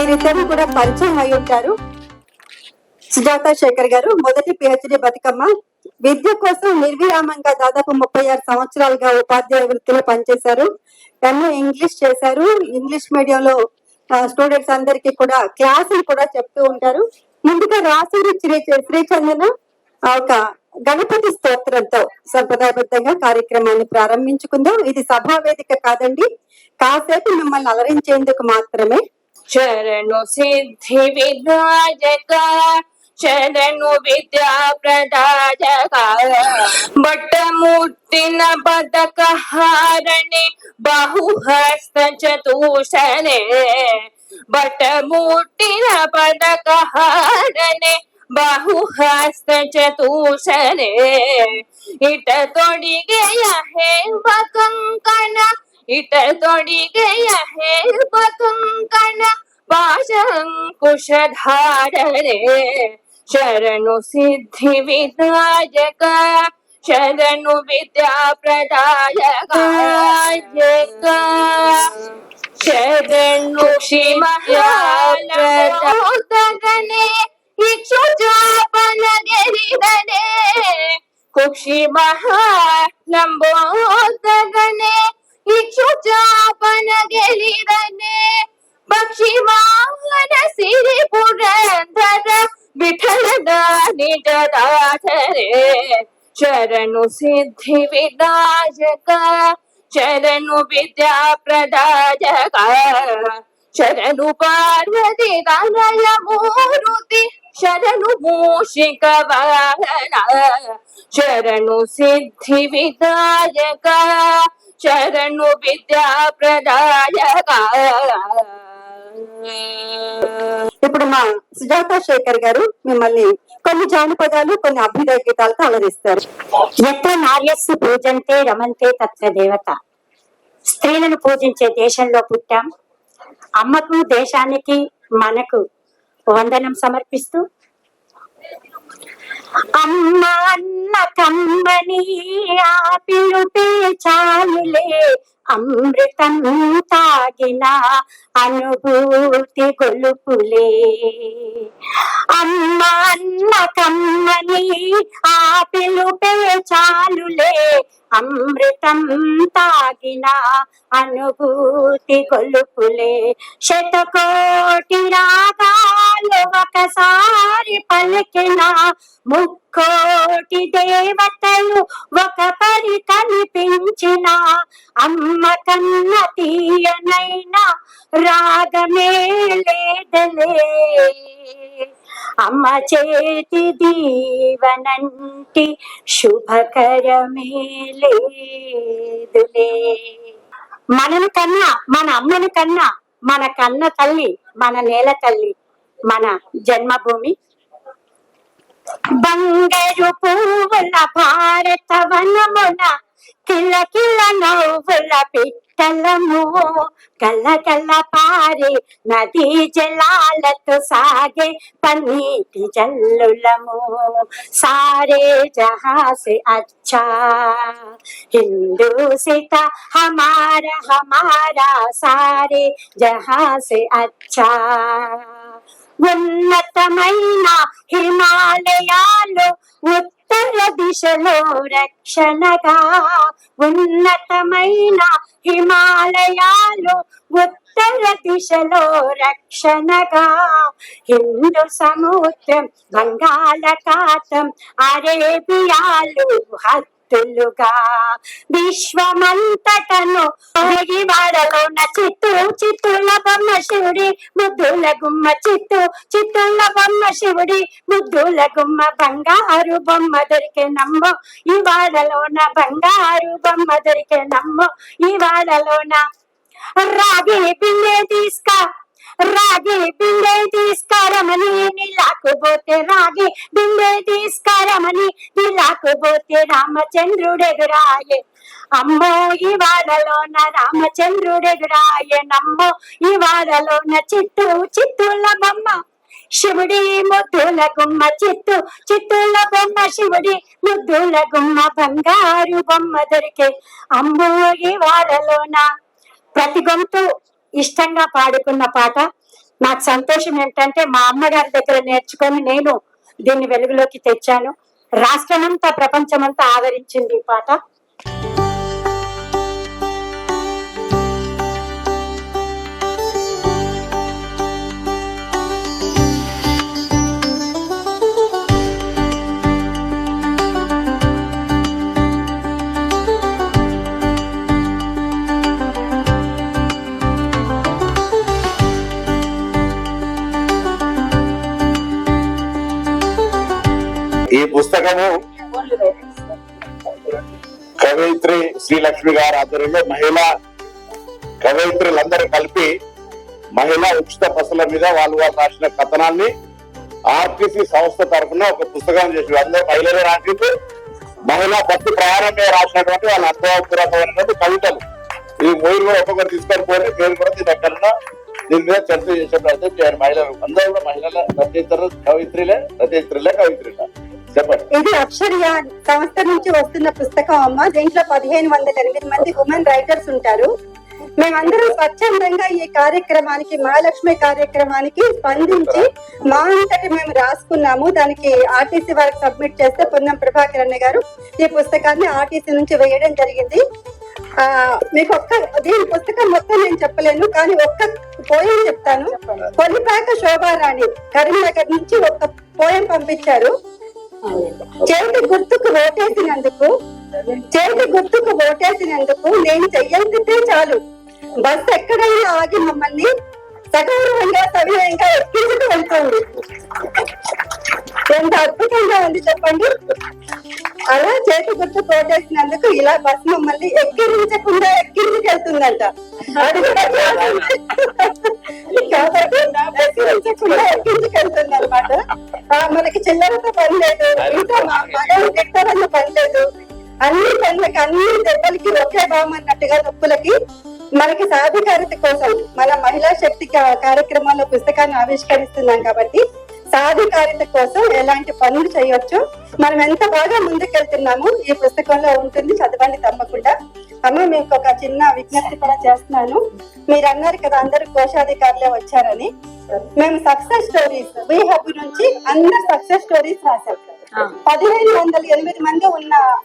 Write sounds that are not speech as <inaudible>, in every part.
మీరిద్దరూ కూడా పరిచయం అయి ఉంటారు. సుజాత శేఖర్ గారు మొదటి పిహెచ్డి బతుకమ్మ. విద్య కోసం నిర్విరామంగా దాదాపు ముప్పై ఆరు సంవత్సరాలుగా ఉపాధ్యాయ వృత్తిలో పనిచేశారు. ఎన్నో ఇంగ్లీష్ చేశారు. ఇంగ్లీష్ మీడియంలో స్టూడెంట్స్ అందరికీ కూడా క్లాసులు కూడా చెప్తూ ఉంటారు. ముందుగా రాసూరి శ్రీ శ్రీచందన ఒక గణపతి స్తోత్రంతో సంప్రదాయబద్ధంగా కార్యక్రమాన్ని ప్రారంభించుకుందాం. ఇది సభా వేదిక కాదండి. కాసేపు మిమ్మల్ని అలరించేందుకు మాత్రమే शरणु सिद्धि विधायका शरणु विद्या प्रदायका बट मूर्तिन बदक हारणे बहुहस्त चतुषणे बट मूर्तिन बदक हारणे बहुहस्त चतुषणे इट गया है कंकण इटर गया है पथुम शरण सिद्धि विदायक शरण विद्या प्रदायक जग शरण शिमहाने इच्छु जापन गिरिदने कुक्षि महा नंबो तगने भिक्षुचापनगलिरने भक्षिवाहन सिरिपुरन्धर विठलदानिगदाधरे चरणु सिद्धि विदायक चरणु विद्या प्रदायक शरणु पार्वती तनय मूर्ति शरणु मूषिक वाहन। शरणु सिद्धि विदायक శరణు విద్యా ప్రదాయక ఇప్పుడు మా సుజాత శేఖర్ గారు మిమ్మల్ని కొన్ని జానపదాలు కొన్ని అభ్యుదయ గీతాలతో అలరిస్తారు. ఎత్ర నార్యస్సు పూజంతే రమంతే తత్వ దేవత. స్త్రీలను పూజించే దేశంలో పుట్టాం. అమ్మకు దేశానికి మనకు వందనం సమర్పిస్తూ అమ్మ అన్న కమ్మని ఆ పిలుపే చాలులే. అమృతం తాగిన అనుభూతి గొలుపులే అమ్మ అన్న కమ్మని ఆ పిలుపే చాలులే. అమృతం తాగిన అనుభూతి గొలుపులే శతకోటి రాగాలు ఒకసారి పలికిన ముక్కోటి దేవతలు ఒక పరి కనిపించిన అమ్మ కన్న తీయనైనా రాగమే లేదలే. అమ్మ చేతి దీవనంటి శుభకరమే లేదులే. మనను కన్నా మన అమ్మను కన్నా మన కన్న తల్లి మన నేల తల్లి మన జన్మభూమి. బంగారు పువ్వుల భారత వనమున కిల్ల కిల్ల నవ్వుల పిట్టల కల్ల కల్ల పారే నది జలాలతో సాగే పన్నీటి జల్లులము. సారే జహాసే అచ్చా. హిందూ సీత హమారా హమారా సారే జహాసే అచ్చా. ఉన్నతమైన హిమాలయాలు ఉత్తర దిశలో రక్షణగా ఉన్నతమైన హిమాలయాలు ఉత్తర దిశలో రక్షణగా. హిందూ సముద్రం బంగాళాఖాతం అరేబియాలు హద్దులుగా విశ్వమంతటను వాడలోన చిత్తు చిత్తుల బొమ్మ శివుడి ముద్దుల గుమ్మ చిత్తు చిత్తుల బొమ్మ శివుడి ముద్దుల గుమ్మ బంగారు బొమ్మ దొరికే నమ్మో ఈ వాడలోన బంగారు బొమ్మ దొరికే నమ్మో ఈ వాడలోన రాగి బిల్లే తీసుకా రాగి బిల్లే తీసుకారమని నీలాకపోతే రాగి బిల్లే తీసుకారమని నీలాకపోతే రామచంద్రుడెదురాయే. అమ్మో ఈ వాడలోన రామచంద్రుడెదురాయే. నమ్మో ఈ వాడలోన చిత్తు చిత్తుల బొమ్మ. శివుడి ముద్దుల గుమ్మ చిత్తు చిత్తుల బొమ్మ. శివుడి ముద్దుల గుమ్మ బంగారు బొమ్మ దొరికే. అమ్మో ఈ వాడలోన ప్రతి గొంతు ఇష్టంగా పాడుకున్న పాట. నాకు సంతోషం ఏంటంటే మా అమ్మగారి దగ్గర నేర్చుకొని నేను దీన్ని వెలుగులోకి తెచ్చాను. రాష్ట్రమంతా ప్రపంచమంతా ఆదరించింది ఈ పాట. పుస్తకము కవయిత్రి శ్రీలక్ష్మి గారి ఆధ్వర్యంలో మహిళా కవయిత్రులందరూ కలిపి మహిళా ఉచిత బస్సుల మీద వాళ్ళు వాళ్ళు రాసిన కథనాన్ని ఆర్టీసీ సంస్థ తరఫున ఒక పుస్తకం చేసి అందరూ మహిళలే రాసింది మహిళా బస్సు ప్రయాణం మీద రాసినటువంటి వాళ్ళ అనుభవపూర్వకమైనటువంటి కవితలు. ఈ మీరు కూడా ఒక్కొక్కరు తీసుకొని పోయి మీరు కూడా దీని ఎక్కడన్నా దీని మీద చర్చ చేసే ప్రయత్నం చేయాలి మహిళలు. అందరూ కూడా మహిళల రచయితలు కవిత్రులే రచయిత్రులే కవిత్రులే ఇది అక్షర్య సంస్థ నుంచి వస్తున్న పుస్తకం అమ్మ. దీంట్లో పదిహేను వందల ఎనిమిది మంది ఉమెన్ రైటర్స్ ఉంటారు. మేమందరం స్వచ్ఛందంగా ఈ కార్యక్రమానికి మహాలక్ష్మి కార్యక్రమానికి స్పందించి మా అంతటి మేము రాసుకున్నాము. దానికి ఆర్టీసీ వారికి సబ్మిట్ చేస్తే పొన్నం ప్రభాకర్ అన్న గారు ఈ పుస్తకాన్ని ఆర్టీసీ నుంచి వేయడం జరిగింది. ఆ మీకు ఒక్క దీని పుస్తకం మొత్తం నేను చెప్పలేను కానీ ఒక్క పోయం చెప్తాను. కొలిపాక శోభారాణి కరీంనగర్ నుంచి ఒక్క పోయం పంపించారు. చేతి గుర్తుకు ఓటేసినందుకు చేతి గుర్తుకు ఓటేసినందుకు నేను చెయ్యంతితే చాలు. బస్ ఎక్కడైనా ఆగి మమ్మల్ని సగౌరవంగా సవినయంగా ఎక్కించుకు వెళ్తుంది ఎంత అద్భుతంగా ఉంది చెప్పండి. అలా చేతి గుర్తు కోటేసినందుకు ఇలా బస్ మమ్మల్ని ఎక్కిరించకుండా ఎక్కించుకెళ్తుందంట. అది కూడా. <laughs> కాబట్టి ఎక్కిరించకుండా ఎక్కించుకెళ్తుంది అనమాట మనకి చిల్లరతో పని లేదు ఇంకా మా మగవాళ్ళు తిట్టాలన్న పని లేదు. అన్ని పనులకి అన్ని దెబ్బలకి ఒకే భావం అన్నట్టుగా నొప్పులకి మనకి సాధికారత కోసం మన మహిళా శక్తి కా- కార్యక్రమంలో పుస్తకాన్ని ఆవిష్కరిస్తున్నాం కాబట్టి సాధికారత కోసం ఎలాంటి పనులు చేయొచ్చు? మనం ఎంత బాగా ముందుకెళ్తున్నాము ఈ పుస్తకంలో ఉంటుంది. చదవండి తప్పకుండా. అమ్మ మీకు ఒక చిన్న విజ్ఞప్తి కూడా చేస్తున్నాను. మీరు అన్నారు కదా అందరు కోశాధికారులే వచ్చారని. మేము సక్సెస్ స్టోరీస్ వి హబ్ నుంచి అందరు సక్సెస్ స్టోరీస్ రాశాం. పదిహేను వందల ఎనిమిది మంది ఉన్న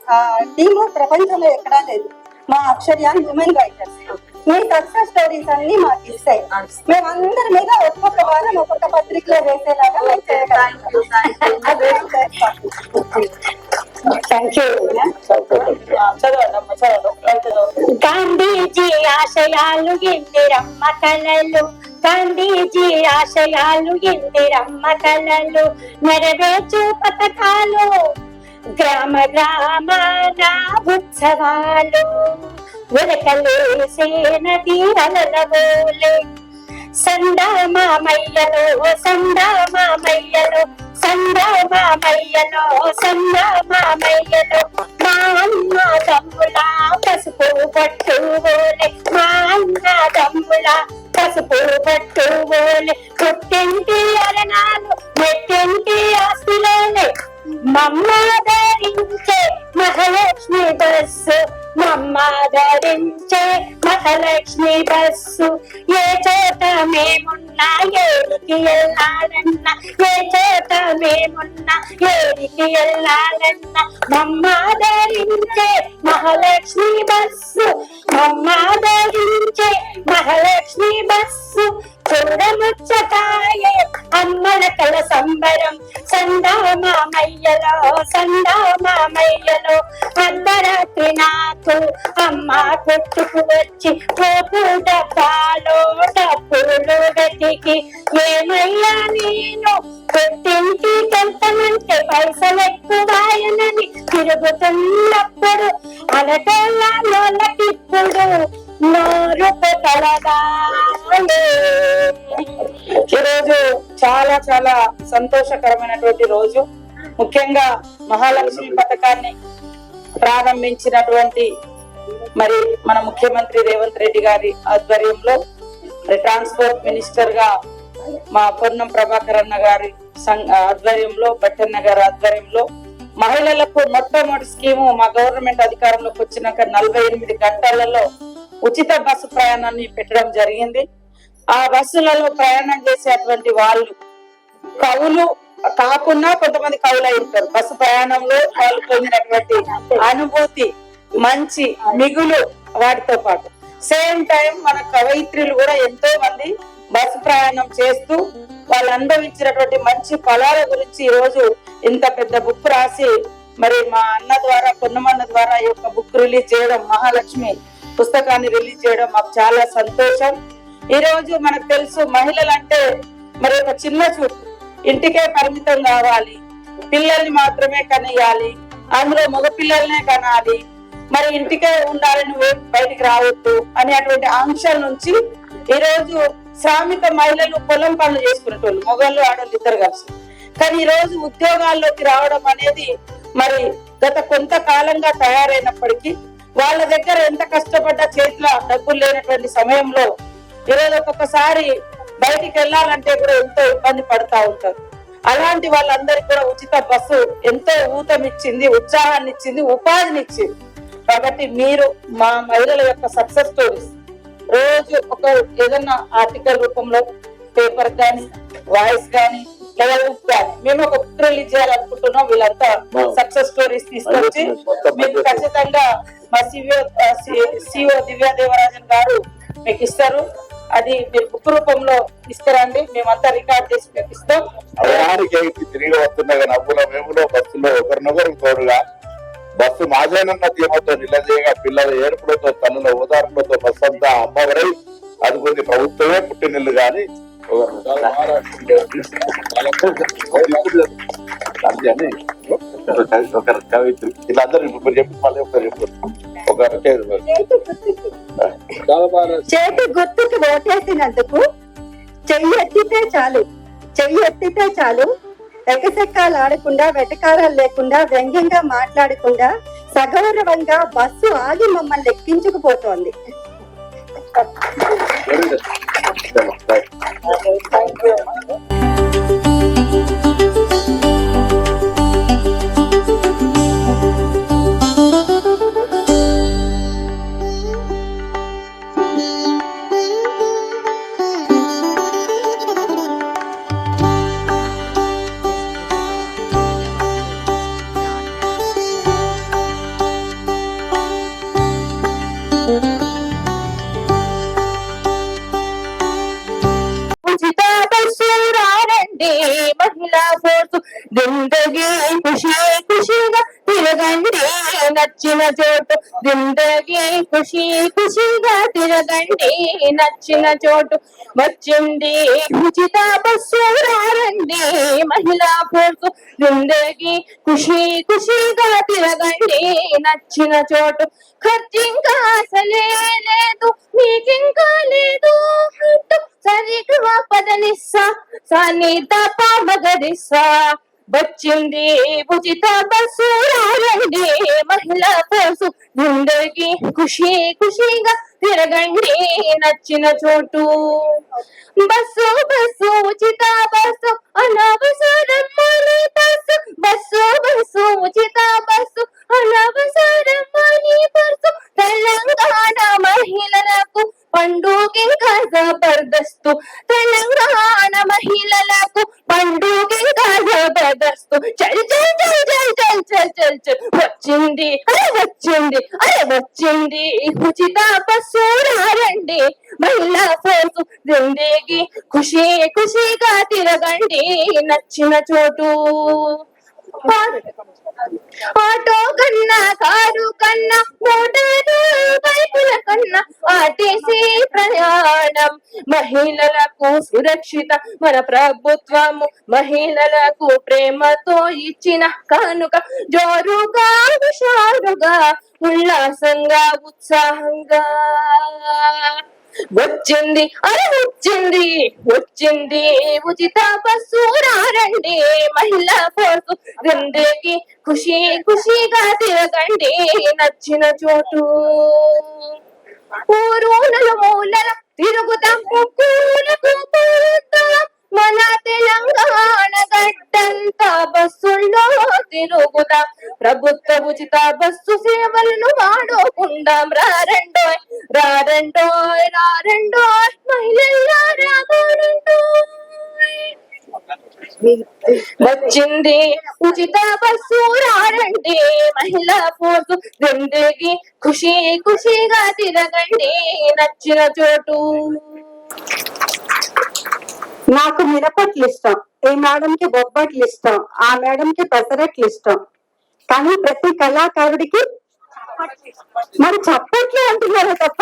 టీము ప్రపంచంలో ఎక్కడా లేదు. మా అక్షర్యాన్ ఉమెన్ రైటర్స్ మీ సక్సెస్ స్టోరీస్ అన్ని మాకు ఇస్తాయి. మేము అందరి మీద ఒక్కొక్క వారం ఒక్కొక్క పత్రికలో వేసేలాగా. థ్యాంక్ యూ గాంధీజీ ఆశయాలు ఇందిరమ్మ కలలు గాంధీజీ ఆశయాలు ఇందిరమ్మ కలలు నెరవేర్చు పథకాలు. గ్రామ గ్రామాన ఉత్సవాలు. ఉరకలేసే నది అలలవోలే సందామామయ్యలో సందామామయ్యలో సందామామయ్యలో సందామామయ్యలో మా అన్న తమ్ముల పసుపు పట్టు బోలే మా అన్న తమ్ముల పసుపు పట్టు బోలే పుట్టింటి అరణాలు మెట్టింటి ఆస్తులోనే మమ్మాదరించే మహాలక్ష్మి బస్సు మాదరించే మహాలక్ష్మి బస్సు. ఏ చోట మేమున్నా ఏడికి వెళ్ళాలన్నా ఏ చోట మేమున్నా ఏడికి వెళ్ళాలన్నా. మమ్మాదరించే మహాలక్ష్మి బస్సు. మమ్మాదరించే మహాలక్ష్మి బస్సు. చూడముచ్చటాయే అమ్మల కల సంబరం. సందామామయ్యలో సందామామయ్యలో అర్ధరాత్రి నాకు అమ్మ కొట్టుకు వచ్చి పోపు డబ్బాలో డబ్బులు వెతికి. ఏమయ్యా నేను? కొట్టింటి కెళ్తామంటే పైసలు ఎక్కువాయనని తిరుగుతున్నప్పుడు అలటోళ్ళకిప్పుడు నోరు ఈరోజు చాలా చాలా సంతోషకరమైనటువంటి రోజు. ముఖ్యంగా మహాలక్ష్మి పథకాన్ని ప్రారంభించినటువంటి మరి మన ముఖ్యమంత్రి రేవంత్ రెడ్డి గారి ఆధ్వర్యంలో ట్రాన్స్పోర్ట్ మినిస్టర్గా మా పొన్నం ప్రభాకర్ అన్న గారి సం- ఆధ్వర్యంలో బట్టన్న గారి ఆధ్వర్యంలో మహిళలకు మొట్టమొదటి స్కీము మా గవర్నమెంట్ అధికారంలోకి వచ్చినాక నలభై ఎనిమిది గంటలలో ఉచిత బస్సు ప్రయాణాన్ని పెట్టడం జరిగింది. ఆ బస్సులలో ప్రయాణం చేసేటువంటి వాళ్ళు కవులు కాకుండా కొంతమంది కవులు అయి ఉంటారు. బస్సు ప్రయాణంలో వాళ్ళు పొందినటువంటి అనుభూతి మంచి మిగులు వాటితో పాటు. సేమ్ టైం మన కవయిత్రులు కూడా ఎంతో మంది బస్సు ప్రయాణం చేస్తూ వాళ్ళు అనుభవించినటువంటి మంచి ఫలాల గురించి ఈ రోజు ఇంత పెద్ద బుక్ రాసి మరి మా అన్న ద్వారా పొన్నమన్న ద్వారా ఈ యొక్క బుక్ రిలీజ్ చేయడం మహాలక్ష్మి పుస్తకాన్ని రిలీజ్ చేయడం మాకు చాలా సంతోషం. ఈ రోజు మనకు తెలుసు మహిళలు అంటే మరి ఒక చిన్న చూపు. ఇంటికే పరిమితం కావాలి. పిల్లల్ని మాత్రమే కనియాలి. అందులో మగ పిల్లల్నే కనాలి. మరి ఇంటికే ఉండాలి నువ్వు బయటికి రావద్దు అనేటువంటి ఆంక్షల నుంచి ఈ రోజు శ్రామిక మహిళలు పొలం పనులు చేసుకునేటోళ్ళు మొగళ్ళు ఆడవాళ్ళు ఇద్దరు కలిసి. కానీ ఈ రోజు ఉద్యోగాల్లోకి రావడం అనేది మరి గత కొంతకాలంగా తయారైనప్పటికీ వాళ్ళ దగ్గర ఎంత కష్టపడ్డా చేతిలో డబ్బులు లేనటువంటి సమయంలో ఈరోజు ఒక్కొక్కసారి బయటికి వెళ్ళాలంటే కూడా ఎంతో ఇబ్బంది పడతా ఉంటారు. అలాంటి వాళ్ళందరికీ కూడా ఉచిత బస్సు ఎంతో ఊతమిచ్చింది ఉత్సాహాన్ని ఇచ్చింది ఉపాధిని ఇచ్చింది కాబట్టి మీరు మా మహిళల యొక్క సక్సెస్ స్టోరీస్ రోజు ఒక ఏదన్నా ఆర్టికల్ రూపంలో పేపర్ కానీ వాయిస్ కానీ కానీ మేము ఒక బుక్ రిలీజ్ చేయాలనుకుంటున్నాం. వీళ్ళంతా సక్సెస్ స్టోరీస్ తీసుకొచ్చి మీకు ఖచ్చితంగా మా సిఓ సిఓ దివ్యా దేవరాజన్ గారు మీకు ఇస్తారు. అది మీరు బుక్ రూపంలో ఇస్తారండి. మేమంతా రికార్డ్ చేసి మీకు ఇస్తాం. తిరిగి వస్తుండగా నవ్వుల మేములో బస్సులో ఒకరినొకరు తోడుగా బస్సు మాజానన్న ధీమతో నిలదీయగా పిల్లల ఏడుపులతో తల్లుల ఓదార్పులతో బస్సు అంతా అమ్మవరై అది కొన్ని ప్రభుత్వమే పుట్టినిల్లు అని ఒక కవిత్రి ఇప్పుడు చెప్పి మళ్ళీ ఒకరు ఒక చేతి గుర్తుకి ఓటేసినందుకు చెయ్యి ఎత్తితే చాలు చెయ్యి ఎత్తితే చాలు. ఎగసెక్కాలు ఆడకుండా వెటకారాలు లేకుండా వ్యంగ్యంగా మాట్లాడకుండా సగౌరవంగా బస్సు ఆగి మమ్మల్ని ఎక్కించుకుపోతోంది. してますね。thank you ఖుషి ఖుషిగా తిరగండి నచ్చిన చోటు వచ్చింది. ఉచిత బస్సు రండి మహిళా ఫోర్సు జిందగీ ఖుషి ఖుషిగా తిరగండి నచ్చిన చోటు ఖర్చింకా అసలే లేదు మీకింకా లేదు. సరిగ్గా పదనిస్సా సాని తప మగరిస్సా వచ్చింది ఉచిత బస్సు రండి మహిళ కోసం జిందగీ ఖుషి ఖుషిగా తిరగండి నచ్చిన చోటు. బస్సు బస్సు ఉచిత బస్సు అనవసరం మనీ బస్సు బస్సు బస్సు ఉచిత బస్సు అనవసరం మనీ బస్సు తెలంగాణ మహిళలకు పండుగ జబర్దస్తు తెలంగాణ మహిళలకు పండుగ చల్ చల్ చల్ చల్ చల్ చల్ చల్ చల్. వచ్చింది అరే వచ్చింది అరే వచ్చింది. ఉచిత బస్సు రండి మహిళా ఫోర్సు జిందేగి ఖుషి ఖుషిగా తిరగండి. నచ్చిన చోటు. ఆటో కన్నా కారు కన్నా మోటారు బైకుల కన్నా ఆర్టీసీ ప్రయాణం. మహిళలకు సురక్షిత మన ప్రభుత్వము మహిళలకు ప్రేమతో ఇచ్చిన కానుక జోరుగా హుషారుగా ఉల్లాసంగా ఉత్సాహంగా. వచ్చింది అరే వచ్చింది వచ్చింది ఉచిత బస్సు రండి మహిళా ఫోర్సు జిందగీ ఖుషి ఖుషిగా తిరగండి నచ్చిన చోటు. ఊరు మూలల తిరుగుతాం ముక్కులకు పూద్దాం మన తెలంగాణ గడ్డంతా బస్సుల్లో తిరుగుతాం ప్రభుత్వ ఉచిత బస్సు సేవలను వాడుకుందాం రారండోయ్ రారండోయ్ రారండోయ్ మహిళల్లారా రారండోయ్ వచ్చింది ఉచిత బస్సు రారండి మహిళా ఫోర్సు జిందగీ ఖుషి ఖుషిగా తిరగండి నచ్చిన చోటు. నాకు మినపట్లు ఇష్టం. ఈ మేడంకి బొబ్బట్లు ఇష్టం. ఆ మేడంకి పెసరట్లు ఇష్టం. కానీ ప్రతి కళాకారుడికి మరి చప్పట్లు అంటున్నారు తప్ప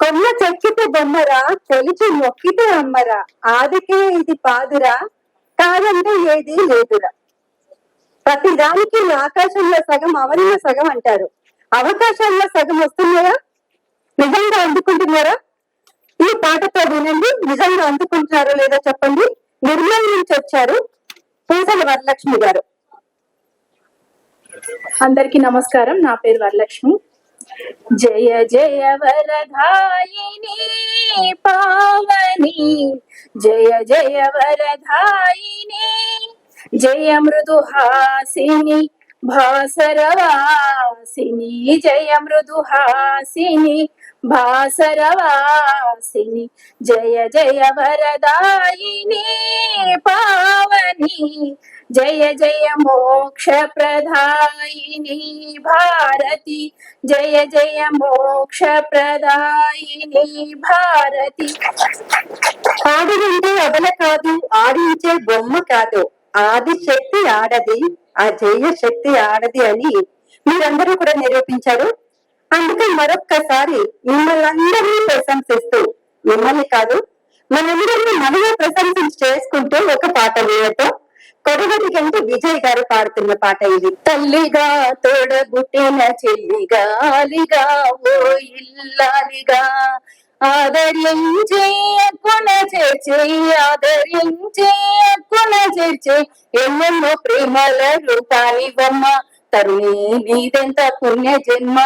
కొమ్మ చెక్కితే బొమ్మరా కొలిచి మొక్కితే అమ్మరా ఆదికే ఇది పాదురా కాదంటే ఏది లేదురా. ప్రతి దానికి ఆకాశంలో సగం అవనిలో సగం అంటారు. అవకాశాల్లో సగం వస్తున్నాయా? నిజంగా అందుకుంటున్నారా? ఈ పాటతో వినండి. నిజంగా అందుకుంటున్నారో లేదో చెప్పండి. నిర్మల్ నుంచి వచ్చారు పూసల వరలక్ష్మి గారు. అందరికీ నమస్కారం. నా పేరు వరలక్ష్మి. జయ జయ వరధాయిని పావని. జయ జయ వరధాయిని జయ మృదుహాసిని భాసరవాసిని. జయ మృదుహాసిని భాసరవాసిని జయ జయ వరదాయిని పావని. జయ జయ మోక్ష ప్రదాయిని భారతి. జయ జయ మోక్ష ప్రదాయిని భారతి. ఆడదంటే అబల కాదు ఆడించే బొమ్మ కాదు. ఆది శక్తి ఆడది ఆ జయ శక్తి ఆడది అని మీరందరూ కూడా నిరూపించారు. అందుకే మరొక్కసారి మిమ్మల్ని అందరినీ ప్రశంసిస్తూ మిమ్మల్ని కాదు మనందరినీ మనమే ప్రశంసించి చేసుకుంటూ ఒక పాట వేయతో కొడవటి కంటే విజయ్ గారు పాడుతున్న పాట ఇది. తల్లిగా తోడబుట్టిన చెల్లిగాలిగా ఓ ఇల్లాలిగా. ఆదరించే అక్కున చేర్చే ఆదరించే అక్కున చేర్చే ఎన్నెన్నో ప్రేమల రూపానివమ్మ. తరుణి నీదెంత పుణ్య జన్మ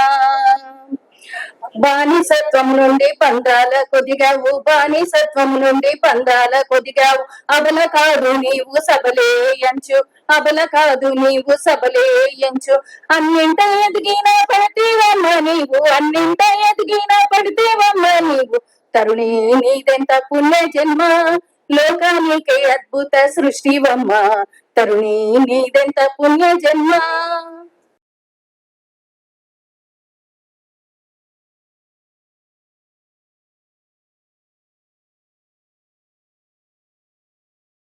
బానిసత్వం నుండి పందాల కొదిగావు బానిసత్వం నుండి పందాల కొదిగావు. అబల కాదు నీవు సబలే ఎంచు అబల కాదు నీవు సబలే ఎంచు. అన్నింట ఎదిగిన పడితేవమ్మ నీవు అన్నింట ఎదిగిన పడితేవమ్మ నీవు. తరుణి నీదెంత పుణ్య జన్మ లోకానికి అద్భుత సృష్టివమ్మ తరుణి నీదెంత పుణ్య జన్మ